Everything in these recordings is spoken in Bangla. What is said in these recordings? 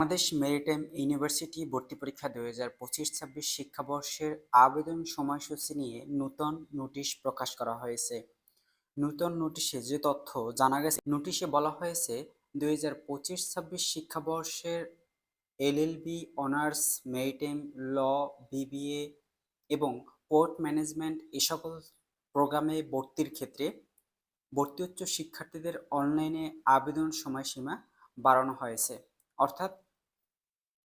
বাংলাদেশ মেরিটাইম ইউনিভার্সিটি ভর্তি পরীক্ষা দুই হাজার পঁচিশ ছাব্বিশ শিক্ষাবর্ষের আবেদন সময়সূচি নিয়ে নূতন নোটিশ প্রকাশ করা হয়েছে। নূতন নোটিশে যে তথ্য জানা গেছে, নোটিশে বলা হয়েছে দুই হাজার পঁচিশ ছাব্বিশ শিক্ষাবর্ষের LLB honours, maritime, law BBA এবং পোর্ট ম্যানেজমেন্ট এ সকল প্রোগ্রামে ভর্তির ক্ষেত্রে ভর্তি উচ্চ শিক্ষার্থীদের অনলাইনে আবেদন সময়সীমা বাড়ানো হয়েছে। অর্থাৎ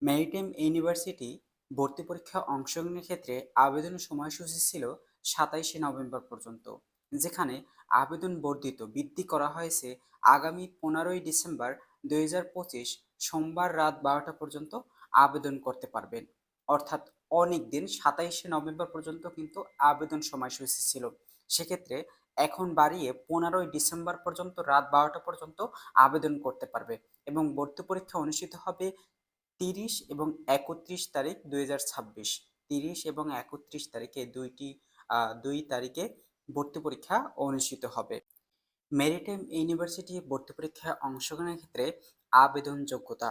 মেরিটাইম ইউনিভার্সিটি ভর্তি পরীক্ষা অংশগ্রহণের ক্ষেত্রে আবেদন সময়সূচি ছিল সাতাইশে নভেম্বর পর্যন্ত, যেখানে আবেদন বর্ধিত বৃদ্ধি করা হয়েছে আগামী পনেরোই ডিসেম্বর দু হাজার পঁচিশ সোমবার রাত বারোটা পর্যন্ত আবেদন করতে পারবেন। অর্থাৎ অনেক দিন সাতাইশে নভেম্বর পর্যন্ত কিন্তু আবেদন সময়সূচি ছিল। সেক্ষেত্রে এখন বাড়িয়ে পনেরোই ডিসেম্বর পর্যন্ত রাত বারোটা পর্যন্ত আবেদন করতে পারবে এবং ভর্তি পরীক্ষা অনুষ্ঠিত হবে তিরিশ এবং একত্রিশ তারিখ দুই হাজার ছাব্বিশ। তিরিশ এবং একত্রিশ তারিখে দুইটি দুই তারিখে ভর্তি পরীক্ষা অনুষ্ঠিত হবে। মেরিটাইম ইউনিভার্সিটি ভর্তি পরীক্ষায় অংশগ্রহণের ক্ষেত্রে আবেদন যোগ্যতা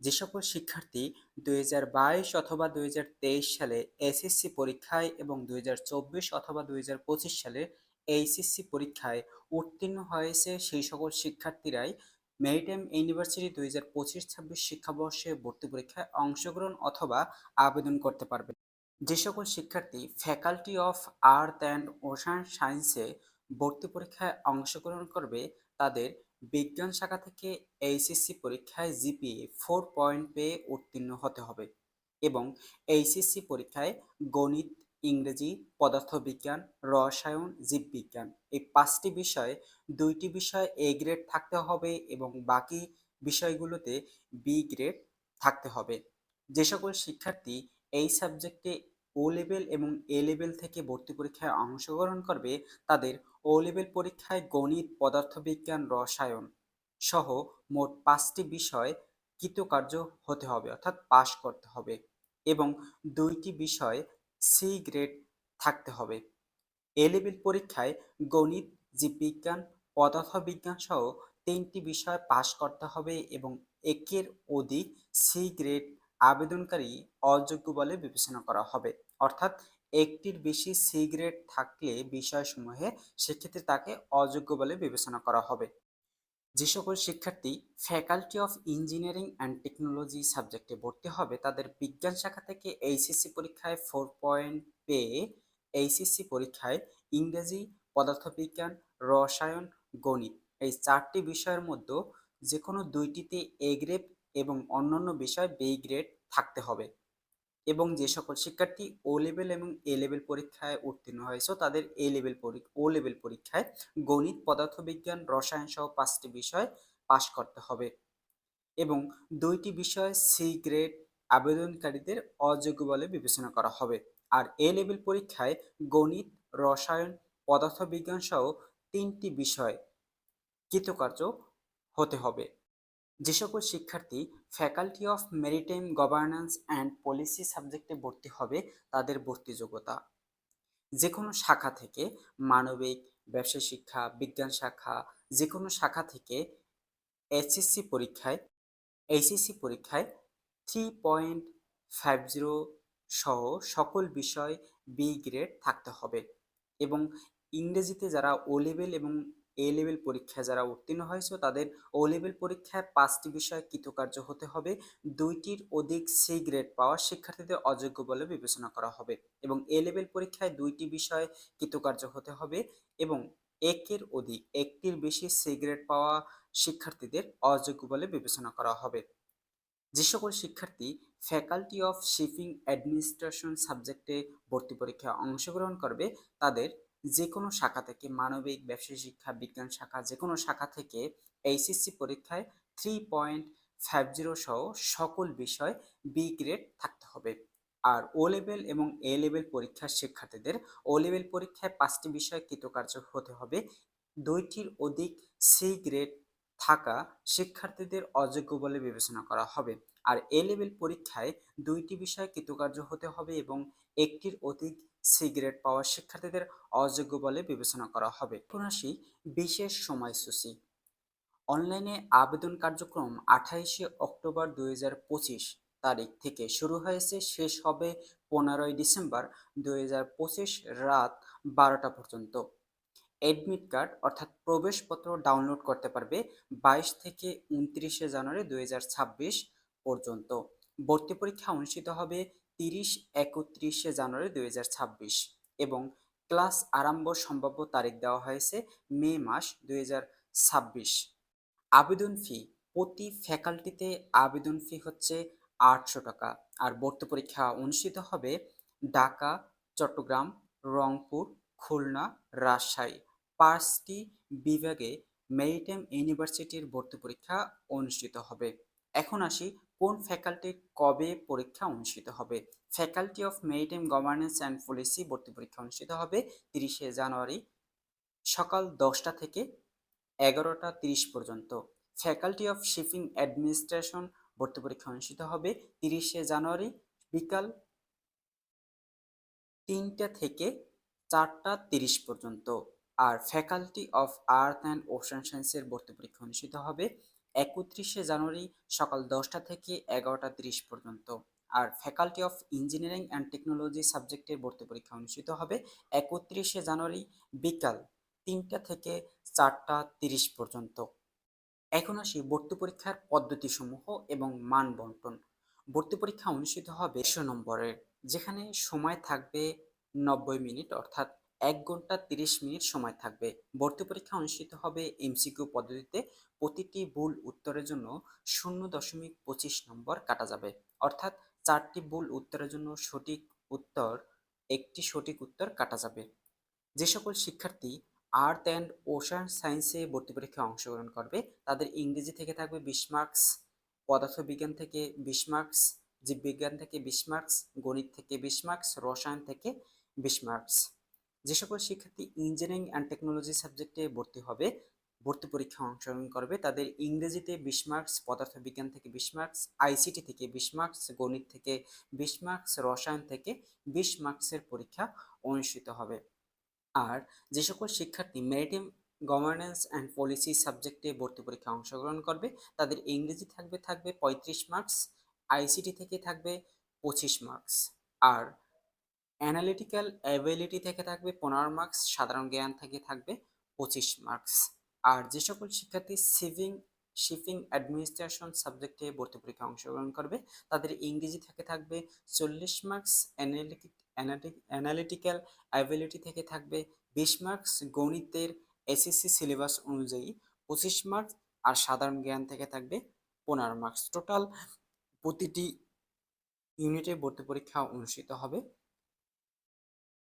যে সকল শিক্ষার্থী দুই হাজার বাইশ অথবা দুই হাজার তেইশ সালে এসএসসি পরীক্ষায় এবং দুই হাজার চব্বিশ অথবা দুই সালে এইচএসসি পরীক্ষায় উত্তীর্ণ হয়েছে সেই সকল শিক্ষার্থীরাই মেরিটাইম ইউনিভার্সিটি দুই হাজার পঁচিশ ছাব্বিশ শিক্ষাবর্ষে ভর্তি পরীক্ষায় অংশগ্রহণ অথবা আবেদন করতে পারবে। যে সকল শিক্ষার্থী faculty of earth and ocean সায়েন্সে ভর্তি পরীক্ষায় অংশগ্রহণ করবে, তাদের বিজ্ঞান শাখা থেকে এইচএসসি পরীক্ষায় জিপিএ ফোর পয়েন্ট পেয়ে উত্তীর্ণ হতে হবে এবং এইচএসসি পরীক্ষায় গণিত ইংরেজি, পদার্থবিজ্ঞান, রসায়ন, জীববিজ্ঞান। এই পাঁচটি বিষয়ে দুইটি বিষয় এ গ্রেড থাকতে হবে এবং বাকি বিষয়গুলোতে বি গ্রেড থাকতে হবে। যে সকল শিক্ষার্থী এই সাবজেক্টে ও লেভেল এবং এ লেভেল থেকে ভর্তি পরীক্ষায় অংশগ্রহণ করবে, তাদের ও লেভেল পরীক্ষায় গণিত, পদার্থবিজ্ঞান, রসায়ন সহ মোট পাঁচটি বিষয় কৃতকার্য হতে হবে, অর্থাৎ পাশ করতে হবে। এবং দুইটি বিষয় সি গ্রেড থাকতে হবে। এ লেভেল পরীক্ষায় গণিত, জীববিজ্ঞান, পদার্থবিজ্ঞান সহ তিনটি বিষয় পাশ করতে হবে এবং একের অধিক সি গ্রেড আবেদনকারী অযোগ্য বলে বিবেচনা করা হবে। অর্থাৎ একটির বেশি সি গ্রেড থাকলে বিষয়সমূহে সেক্ষেত্রে তাকে অযোগ্য বলে বিবেচনা করা হবে। যে সকল শিক্ষার্থী faculty of engineering and technology সাবজেক্টে ভর্তি হবে, তাদের বিজ্ঞান শাখা থেকে এইচএসসি পরীক্ষায় ফোর পয়েন্ট পেয়ে এইচএসসি পরীক্ষায় ইংরেজি, পদার্থবিজ্ঞান, রসায়ন, গণিত এই চারটি বিষয়ের মধ্যে যে কোনো দুইটিতে এ গ্রেড এবং অন্যান্য বিষয় বি গ্রেড থাকতে হবে। এবং যে সকল শিক্ষার্থী ও লেভেল এবং এ লেভেল পরীক্ষায় উত্তীর্ণ হয়েছে, তাদের এ লেভেল ও লেভেল পরীক্ষায় গণিত, পদার্থবিজ্ঞান, রসায়ন সহ পাঁচটি বিষয় পাশ করতে হবে এবং দুইটি বিষয় সি গ্রেড আবেদনকারীদের অযোগ্য বলে বিবেচনা করা হবে। আর এ লেভেল পরীক্ষায় গণিত, রসায়ন, পদার্থবিজ্ঞান সহ তিনটি বিষয় কৃতকার্য হতে হবে। যে সকল শিক্ষার্থী faculty of maritime governance and policy সাবজেক্টে ভর্তি হবে, তাদের ভর্তি যোগ্যতা। যে কোনো শাখা থেকে মানবিক ব্যবসা শিক্ষা, বিজ্ঞান শাখা যে কোনো শাখা থেকে এইচএসসি পরীক্ষায় এইচএসসি পরীক্ষায় থ্রি পয়েন্ট ফাইভ জিরো সহ সকল বিষয় বি গ্রেড থাকতে হবে। এবং ইংরেজিতে যারা ও লেভেল এবং এ লেভেল পরীক্ষায় যারা উত্তীর্ণ হয়েছে, তাদের ও লেভেল পরীক্ষায় পাঁচটি বিষয় কৃতকার্য হতে হবে। দুইটির অধিক সি গ্রেড পাওয়া শিক্ষার্থীদের অযোগ্য বলে বিবেচনা করা হবে এবং এ লেভেল পরীক্ষায় দুইটি বিষয় কৃতকার্য হতে হবে এবং একের অধিক, একটির বেশি সি গ্রেড পাওয়া শিক্ষার্থীদের অযোগ্য বলে বিবেচনা করা হবে। যে সকল শিক্ষার্থী ফ্যাকাল্টি অফ শিপিং অ্যাডমিনিস্ট্রেশন সাবজেক্টে ভর্তি পরীক্ষায় অংশগ্রহণ করবে, তাদের যে কোনো শাখা থেকে মানবিক, ব্যবসায় শিক্ষা, বিজ্ঞান শাখা যে কোনো শাখা থেকে এইচএসসি পরীক্ষায় থ্রি পয়েন্ট ফাইভ জিরো সহ সকল বিষয় বি গ্রেড থাকতে হবে। আর ও লেভেল এবং এ লেভেল পরীক্ষার শিক্ষার্থীদের ও লেভেল পরীক্ষায় পাঁচটি বিষয় কৃতকার্য হতে হবে। দুইটির অধিক সি গ্রেড থাকা শিক্ষার্থীদের অযোগ্য বলে বিবেচনা করা হবে। আর এ লেভেল পরীক্ষায় দুইটি বিষয় কৃতকার্য হতে হবে এবং একটির অধিক সিগারেট পাওয়া শিক্ষার্থীদের অযোগ্য বলে বিবেচনা করা হবে। এখন আসি বিশেষ সময়সূচি। অনলাইনে আবেদন কার্যক্রম আঠাইশে অক্টোবর দুই হাজার পঁচিশ তারিখ থেকে শুরু হয়েছে। শেষ হবে পনেরোই ডিসেম্বর দুই হাজার পঁচিশ রাত বারোটা পর্যন্ত। এডমিট কার্ড অর্থাৎ প্রবেশপত্র ডাউনলোড করতে পারবে বাইশ থেকে উনত্রিশে জানুয়ারি দুই হাজার ছাব্বিশ পর্যন্ত। ভর্তি পরীক্ষা অনুষ্ঠিত হবে তিরিশ একত্রিশে জানুয়ারি দুই হাজার ছাব্বিশ এবং ক্লাস আরম্ভ সম্ভাব্য তারিখ দেওয়া হয়েছে মে মাস দুই হাজার ছাব্বিশ। আবেদন ফি, প্রতি ফ্যাকাল্টিতে আবেদন ফি হচ্ছে আটশো টাকা আর ভর্তি পরীক্ষা অনুষ্ঠিত হবে ঢাকা, চট্টগ্রাম, রংপুর, খুলনা, রাজশাহী। পাঁচটি বিভাগে মেরিটাইম ইউনিভার্সিটির ভর্তি পরীক্ষা অনুষ্ঠিত হবে। এখন আসি কোন ফ্যাকাল্টির কবে পরীক্ষা অনুষ্ঠিত হবে? Faculty of maritime governance and policy ভর্তি পরীক্ষা অনুষ্ঠিত হবে তিরিশে জানুয়ারি সকাল দশটা থেকে এগারোটা তিরিশ পর্যন্ত। ফ্যাকাল্টি অফ শিপিং অ্যাডমিনিস্ট্রেশন ভর্তি পরীক্ষা অনুষ্ঠিত হবে তিরিশে জানুয়ারি বিকাল তিনটা থেকে চারটা তিরিশ পর্যন্ত। আর faculty of earth and ocean সায়েন্সের ভর্তি পরীক্ষা অনুষ্ঠিত হবে একত্রিশে জানুয়ারি সকাল দশটা থেকে এগারোটা তিরিশ পর্যন্ত। আর faculty of engineering and technology সাবজেক্টের ভর্তি পরীক্ষা অনুষ্ঠিত হবে একত্রিশে জানুয়ারি বিকাল তিনটা থেকে চারটা তিরিশ পর্যন্ত। এখন আসি ভর্তি পরীক্ষার পদ্ধতিসমূহ এবং মান বন্টন। ভর্তি পরীক্ষা অনুষ্ঠিত হবে একশো নম্বরের, যেখানে সময় থাকবে নব্বই মিনিট, অর্থাৎ এক ঘণ্টা তিরিশ মিনিট সময় থাকবে। ভর্তি পরীক্ষা অনুষ্ঠিত হবে এমসিকিউ পদ্ধতিতে। প্রতিটি ভুল উত্তরের জন্য শূন্য দশমিক পঁচিশ নম্বর কাটা যাবে। অর্থাৎ চারটি ভুল উত্তরের জন্য সঠিক উত্তর, একটি সঠিক উত্তর কাটা যাবে। যে সকল শিক্ষার্থী আর্থ অ্যান্ড ওশান সায়েন্সে ভর্তি পরীক্ষায় অংশগ্রহণ করবে, তাদের ইংরেজি থেকে থাকবে বিশ মার্কস, পদার্থবিজ্ঞান থেকে বিশ মার্কস, জীববিজ্ঞান থেকে বিশ মার্কস, গণিত থেকে বিশ মার্কস, রসায়ন থেকে বিশ মার্কস। যে সকল শিক্ষার্থী ইঞ্জিনিয়ারিং অ্যান্ড টেকনোলজি সাবজেক্টে ভর্তি হবে, ভর্তি পরীক্ষায় অংশগ্রহণ করবে, তাদের ইংরেজিতে বিশ মার্কস পদার্থবিজ্ঞান থেকে বিশ মার্কস আইসিটি থেকে বিশ মার্কস গণিত থেকে বিশ মার্কস রসায়ন থেকে বিশ মার্কসের পরীক্ষা অনুষ্ঠিত হবে। আর যে সকল শিক্ষার্থী মেরিটাইম গভর্নেন্স অ্যান্ড পলিসি সাবজেক্টে ভর্তি পরীক্ষায় অংশগ্রহণ করবে, তাদের ইংরেজি থাকবে থাকবে পঁয়ত্রিশ মার্কস আইসিটি থেকে থাকবে পঁচিশ মার্কস আর অ্যানালিটিক্যাল অ্যাবিলিটি থেকে থাকবে পনেরো মার্কস সাধারণ জ্ঞান থেকে থাকবে পঁচিশ মার্কস আর যে সকল শিক্ষার্থী সিভিং শিপিং অ্যাডমিনিস্ট্রেশন সাবজেক্টে ভর্তি পরীক্ষায় অংশগ্রহণ করবে, তাদের ইংরেজি থেকে থাকবে চল্লিশ মার্কস অ্যানালিটিক্যাল অ্যাবিলিটি থেকে থাকবে বিশ মার্কস গণিতের এসএসসি সিলেবাস অনুযায়ী পঁচিশ মার্কস আর সাধারণ জ্ঞান থেকে থাকবে পনেরো মার্কস টোটাল প্রতিটি ইউনিটে ভর্তি পরীক্ষা অনুষ্ঠিত হবে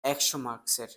একশো মার্কসের